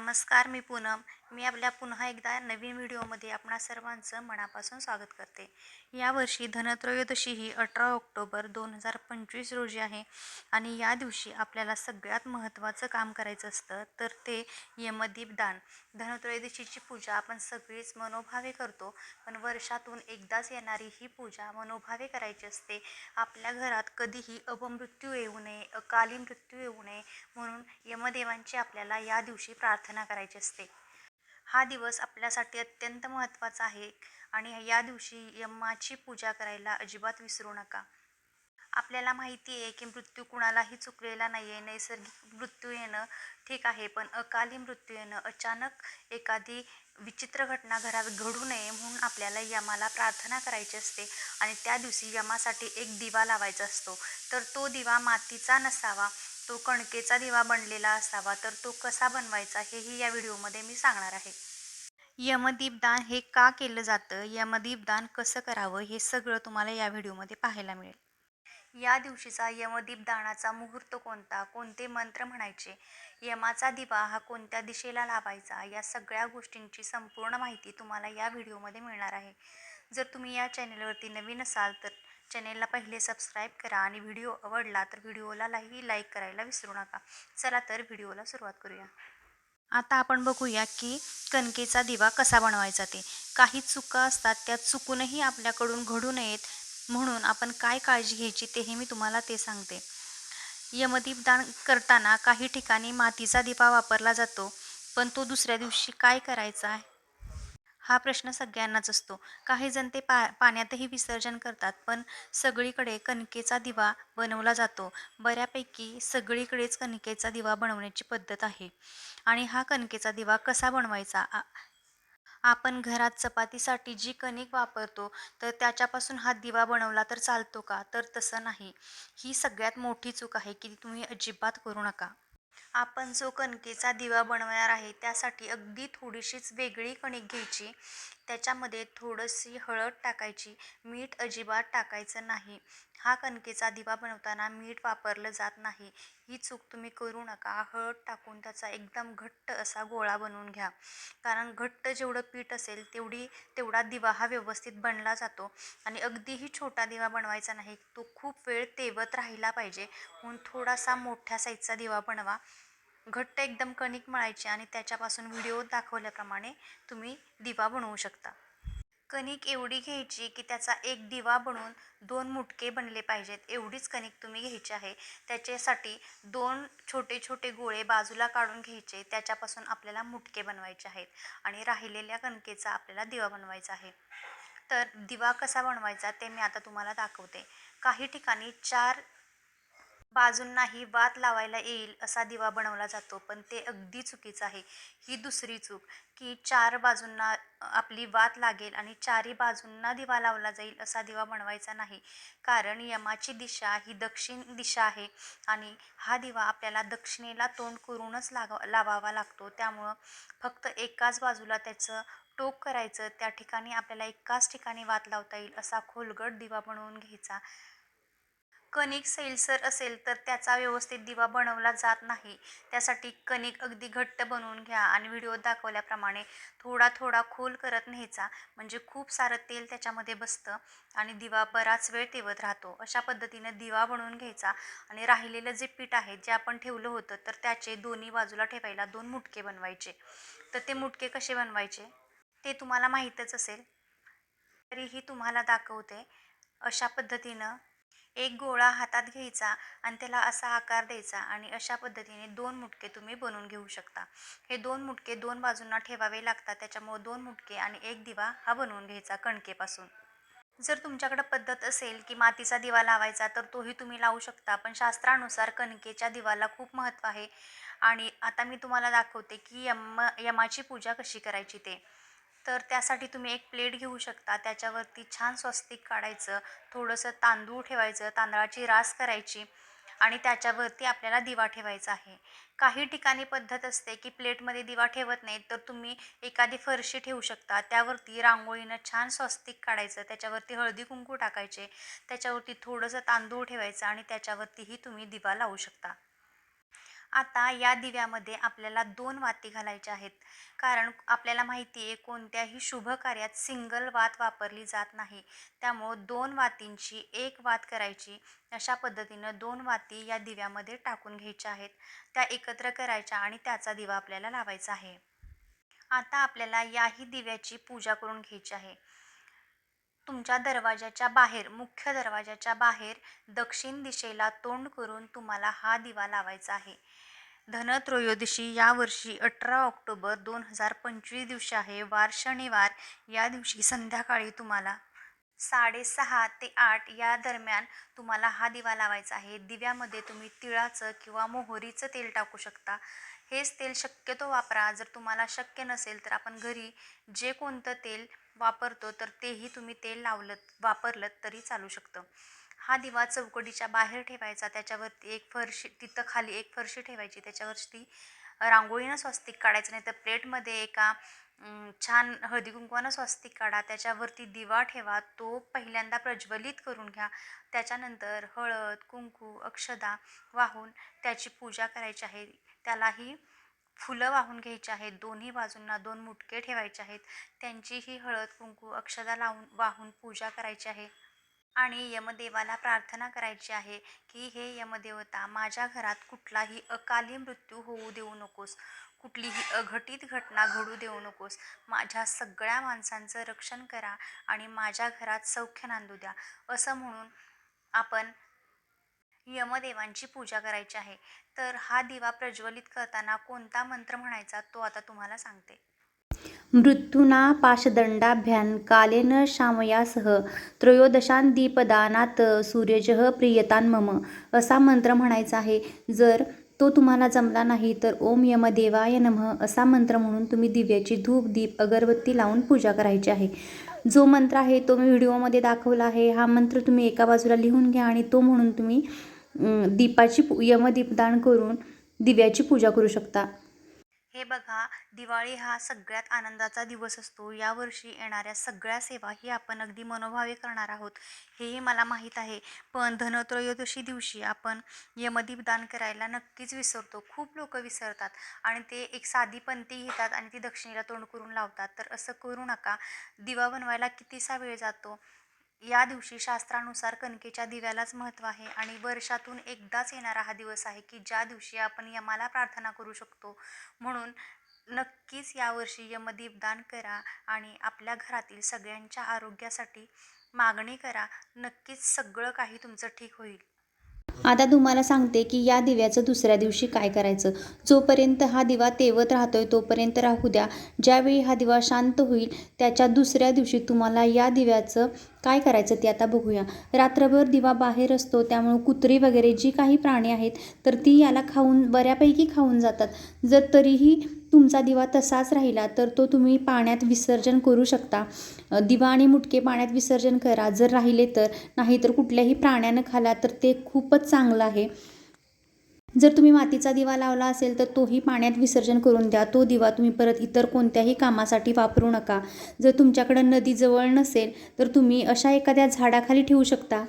नमस्कार मी पूनम. मी आपल्या पुन्हा एकदा नवीन व्हिडिओमध्ये आपणा सर्वांचं मनापासून स्वागत करते. यावर्षी धनत्रयोदशी ही अठरा ऑक्टोबर दोन हजार पंचवीस रोजी आहे आणि या दिवशी आपल्याला सगळ्यात महत्त्वाचं काम करायचं असतं तर ते यमदीप दान. धनत्रयोदशीची पूजा आपण सगळीच मनोभावे करतो पण वर्षातून एकदाच येणारी ही पूजा मनोभावे करायची असते. आपल्या घरात कधीही अपमृत्यू येऊ नये अकाली मृत्यू येऊ नये म्हणून यमदेवांची आपल्याला या दिवशी प्रार्थना करायची असते. हा दिवस आपल्यासाठी अत्यंत महत्त्वाचा आहे आणि या दिवशी यमाची पूजा करायला अजिबात विसरू नका. आपल्याला माहिती आहे की मृत्यू कुणालाही चुकलेला नाही आहे नैसर्गिक मृत्यू येणं ठीक आहे पण अकाली मृत्यू येणं अचानक एखादी विचित्र घटना घरात घडू नये म्हणून आपल्याला यमाला प्रार्थना करायची असते आणि त्या दिवशी यमासाठी एक दिवा लावायचा असतो. तर तो दिवा मातीचा नसावा तो कणकेचा दिवा बनलेला असावा तर तो कसा बनवायचा हेही या व्हिडिओमध्ये मी सांगणार आहे. यमदीपदान हे का केलं जातं? यमदीपदान कसं करावं? हे सगळं तुम्हाला या व्हिडिओमध्ये पाहायला मिळेल. या दिवशीचा यमदीपदानाचा मुहूर्त कोणता? कोणते मंत्र म्हणायचे? यमाचा दिवा हा कोणत्या दिशेला लावायचा? या सगळ्या गोष्टींची संपूर्ण माहिती तुम्हाला या व्हिडिओमध्ये मिळणार आहे. जर तुम्ही या चॅनेलवरती नवीन असाल तर चॅनेलला पहिले सबस्क्राईब करा आणि व्हिडिओ आवडला तर व्हिडिओला लाही लाईक करायला विसरू नका. चला तर व्हिडिओला सुरुवात करूया. आता आपण बघूया की कणकेचा दिवा कसा बनवायचा ते. काही चुका असतात त्या चुकूनही आपल्याकडून घडू नयेत म्हणून आपण काय काळजी घ्यायची तेही मी तुम्हाला ते सांगते. यमदीपदान करताना काही ठिकाणी मातीचा दिवा वापरला जातो पण तो दुसऱ्या दिवशी काय करायचा हा प्रश्न सगळ्यांनाच असतो. काही जण ते पा पाण्यातही विसर्जन करतात पण सगळीकडे कणकेचा दिवा बनवला जातो. बऱ्यापैकी सगळीकडेच कणकेचा दिवा बनवण्याची पद्धत आहे. आणि हा कणकेचा दिवा कसा बनवायचा? आपण घरात चपातीसाठी जी कणिक वापरतो तर त्याच्यापासून हा दिवा बनवला तर चालतो का? तर तसं नाही. ही सगळ्यात मोठी चूक आहे की तुम्ही अजिबात करू नका. आपण जो कणकेचा दिवा बनवणार आहे त्यासाठी अगदी थोडीशीच वेगळी कणिक घ्यायची. त्याच्यामध्ये थोडीशी हळद टाकायची. मीठ अजिबात टाकायचं नाही. हा कणकेचा दिवा बनवताना मीठ वापरलं जात नाही. ही चूक तुम्ही करू नका. हळद टाकून त्याचा एकदम घट्ट असा गोळा बनवून घ्या. कारण घट्ट जेवढं पीठ असेल तेवढी तेवढा दिवा हा व्यवस्थित बनला जातो. आणि अगदीही छोटा दिवा बनवायचा नाही. तो खूप वेळ तेवत राहिला पाहिजे. म्हणून थोडासा मोठ्या साईजचा दिवा बनवा. घट्ट एकदम कणिक मळायची आणि त्याच्यापासून व्हिडिओ दाखवल्याप्रमाणे तुम्ही दिवा बनवू शकता. कणिक एवढी घ्यायची की त्याचा एक दिवा बनवून दोन मुटके बनले पाहिजेत. एवढीच कणिक तुम्ही घ्यायची आहे. त्याच्यासाठी दोन छोटे छोटे गोळे बाजूला काढून घ्यायचे. त्याच्यापासून आपल्याला मुटके बनवायचे आहेत आणि राहिलेल्या कणकेचा आपल्याला दिवा बनवायचा आहे. तर दिवा कसा बनवायचा ते मी आता तुम्हाला दाखवते. काही ठिकाणी चार बाजूंनाही वात लावायला येईल असा दिवा बनवला जातो पण ते अगदी चुकीचं आहे. ही दुसरी चूक की चार बाजूंना आपली वात लागेल आणि चारही बाजूंना दिवा लावला जाईल असा दिवा बनवायचा नाही. कारण यमाची दिशा ही दक्षिण दिशा आहे आणि हा दिवा आपल्याला दक्षिणेला तोंड करूनच लाग लावावा लागतो. त्यामुळं फक्त एकाच बाजूला त्याचं टोक करायचं त्या ठिकाणी आपल्याला एकाच ठिकाणी वात लावता येईल असा खोलगट दिवा बनवून घ्यायचा. कणिक सैलसर असेल तर त्याचा व्यवस्थित दिवा बनवला जात नाही. त्यासाठी कणिक अगदी घट्ट बनवून घ्या आणि व्हिडिओ दाखवल्याप्रमाणे थोडा थोडा खोल करत न्यायचा. म्हणजे खूप सारं तेल त्याच्यामध्ये बसतं आणि दिवा बराच वेळ तेवत राहतो. अशा पद्धतीनं दिवा बनवून घ्यायचा आणि राहिलेलं जे पीठ आहे जे आपण ठेवलं होतं तर त्याचे दोन्ही बाजूला ठेवायला दोन मुटके बनवायचे. तर ते मुटके कसे बनवायचे? ते तुम्हाला माहीतच असेल. तरीही तुम्हाला दाखवते. अशा पद्धतीनं एक गोळा हातात घ्यायचा आणि त्याला असा आकार द्यायचा आणि अशा पद्धतीने दोन मुटके तुम्ही बनवून घेऊ शकता. हे दोन मुटके दोन बाजूंना ठेवावे लागतात त्याच्यामुळे दोन मुटके आणि एक दिवा हा बनवून घ्यायचा कणकेपासून. जर तुमच्याकडं पद्धत असेल की मातीचा दिवा लावायचा तर तोही तुम्ही लावू शकता पण शास्त्रानुसार कणकेच्या दिवाला खूप महत्त्व आहे. आणि आता मी तुम्हाला दाखवते की यम यमाची पूजा कशी करायची ते. तर त्यासाठी तुम्ही एक प्लेट घेऊ शकता. त्याच्यावरती छान स्वस्तिक काढायचं थोडंसं तांदूळ ठेवायचं तांदळाची रास करायची आणि त्याच्यावरती आपल्याला दिवा ठेवायचा आहे. काही ठिकाणी पद्धत असते की प्लेटमध्ये दिवा ठेवत नाही तर तुम्ही एखादी फरशी ठेवू शकता. त्यावरती रांगोळीनं छान स्वस्तिक काढायचं त्याच्यावरती हळदी कुंकू टाकायचे त्याच्यावरती थोडंसं तांदूळ ठेवायचं आणि त्याच्यावरतीही तुम्ही दिवा लावू शकता. आता या दिव्यामध्ये आपल्याला दोन वाती घालायच्या आहेत. कारण आपल्याला माहिती आहे कोणत्याही शुभ कार्यात सिंगल वात वापरली जात नाही. त्यामुळं दोन वातींची एक वात करायची. अशा पद्धतीनं दोन वाती या दिव्यामध्ये टाकून घ्यायच्या आहेत. त्या एकत्र करायच्या आणि त्याचा दिवा आपल्याला लावायचा आहे. आता आपल्याला याही दिव्याची पूजा करून घ्यायची आहे. तुमच्या दरवाजाच्या बाहेर मुख्य दरवाजाच्या बाहेर दक्षिण दिशेला तोंड करून तुम्हाला हा दिवा लावायचा आहे. धनत्रयोदशी यावर्षी अठरा ऑक्टोबर दोन हजार पंचवीस दिवशी आहे. वार शनिवार या दिवशी संध्याकाळी तुम्हाला साडेसहा ते आठ या दरम्यान तुम्हाला हा दिवा लावायचा आहे. दिव्यामध्ये तुम्ही तिळाचं किंवा मोहरीचं तेल टाकू शकता. हेच तेल शक्यतो वापरा. जर तुम्हाला शक्य नसेल तर आपण घरी जे कोणतं तेल वापरतो तर तेही तुम्ही तेल लावलं वापरलं तरी चालू शकतं. हा दिवा चौकटीच्या बाहेर ठेवायचा. त्याच्यावरती एक फरशी तिथं खाली एक फरशी ठेवायची. त्याच्यावरती रांगोळीनं स्वस्तिक काढायचं. नाही तर प्लेटमध्ये एका छान हळदी कुंकवानं स्वस्तिक काढा. त्याच्यावरती दिवा ठेवा. तो पहिल्यांदा प्रज्वलित करून घ्या. त्याच्यानंतर हळद कुंकू अक्षदा वाहून त्याची पूजा करायची आहे. त्यालाही फुलं वाहून घ्यायची आहेत. दोन्ही बाजूंना दोन मुटके ठेवायचे आहेत. त्यांचीही हळद कुंकू अक्षदा लावून वाहून पूजा करायची आहे. आणि यमदेवाला प्रार्थना करायची आहे की हे यमदेवता माझ्या घरात कुठलाही अकाली मृत्यू होऊ देऊ नकोस. कुठलीही अघटित घटना घडू देऊ नकोस. माझ्या सगळ्या माणसांचं रक्षण करा आणि माझ्या घरात सौख्य नांदू द्या. असं म्हणून आपण यमदेवांची पूजा करायची आहे. तर हा दिवा प्रज्वलित करताना कोणता मंत्र म्हणायचा तो आता तुम्हाला सांगते. मृत्यूना पाशदंडाभ्यान कालेन शामयासह त्रयोदशांदीपदानात सूर्यजः प्रियतान मम असा मंत्र म्हणायचा आहे. जर तो तुम्हाला जमला नाही तर ओम यमदेवाय नमः असा मंत्र म्हणून तुम्ही दिव्याची धूप दीप अगरबत्ती लावून पूजा करायची आहे. जो मंत्र आहे तो मी व्हिडिओमध्ये दाखवला आहे. हा मंत्र तुम्ही एका बाजूला लिहून घ्या आणि तो म्हणून तुम्ही दीपाची पू- यमदीपदान करून दिव्याची पूजा करू शकता. हे बघा दिवाळी हा सगळ्यात आनंदाचा दिवस असतो. यावर्षी येणाऱ्या सगळ्या सेवा ही आपण अगदी मनोभावे करणार आहोत. हेही मला माहीत आहे. पण धनत्रयोदशी दिवशी आपण यमदीप दान करायला नक्कीच विसरतो. खूप लोक विसरतात आणि ते एक साधी पंती घेतात आणि ती दक्षिणेला तोंड करून लावतात. तर असं करू नका. दिवा बनवायला कितीसा वेळ जातो? या दिवशी शास्त्रानुसार कणकेच्या दिव्यालाच महत्त्व आहे आणि वर्षातून एकदाच येणारा हा दिवस आहे की ज्या दिवशी आपण यमाला प्रार्थना करू शकतो. म्हणून नक्कीच यावर्षी यमदीप दान करा आणि आपल्या घरातील सगळ्यांच्या आरोग्यासाठी मागणी करा. नक्कीच सगळं काही तुमचं ठीक होईल. आता तुम्हाला सांगते की या दिव्याचं दुसऱ्या दिवशी काय करायचं? जोपर्यंत हा दिवा तेवत राहतोय तोपर्यंत राहू द्या. ज्यावेळी हा दिवा शांत होईल त्याच्या दुसऱ्या दिवशी तुम्हाला या दिव्याचं काय करायचं ते आता बघूया. रात्रभर दिवा बाहेर असतो त्यामुळं कुत्री वगैरे जी काही प्राणी आहेत तर ती याला खाऊन बऱ्यापैकी खाऊन जातात. जर तरीही तुमचा दिवा तसाच राहिला तर तो तुम्ही पाण्यात विसर्जन करू शकता. दिवा आणि मुटके पाण्यात विसर्जन करा. जर राहिले तर नाही तर कुठल्याही प्राण्यानं खाला तर ते खूपच चांगलं आहे. जर तुम्ही मातीचा दिवा लावला असेल तर तोही पाण्यात विसर्जन करून द्या. तो दिवा तुम्ही परत इतर कोणत्याही कामासाठी वापरू नका. जर तुमच्याकडं नदीजवळ नसेल तर तुम्ही अशा एखाद्या झाडाखाली ठेवू शकता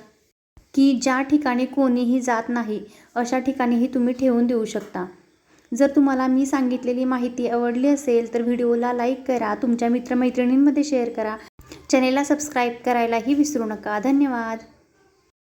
की ज्या ठिकाणी कोणीही जात नाही अशा ठिकाणीही तुम्ही ठेवून देऊ शकता. जर तुम्हाला मी सांगितलेली माहिती आवडली असेल तर व्हिडिओला लाईक करा तुमच्या मित्रमैत्रिणींमध्ये शेअर करा. चॅनेलला सबस्क्राईब करायलाही विसरू नका. धन्यवाद.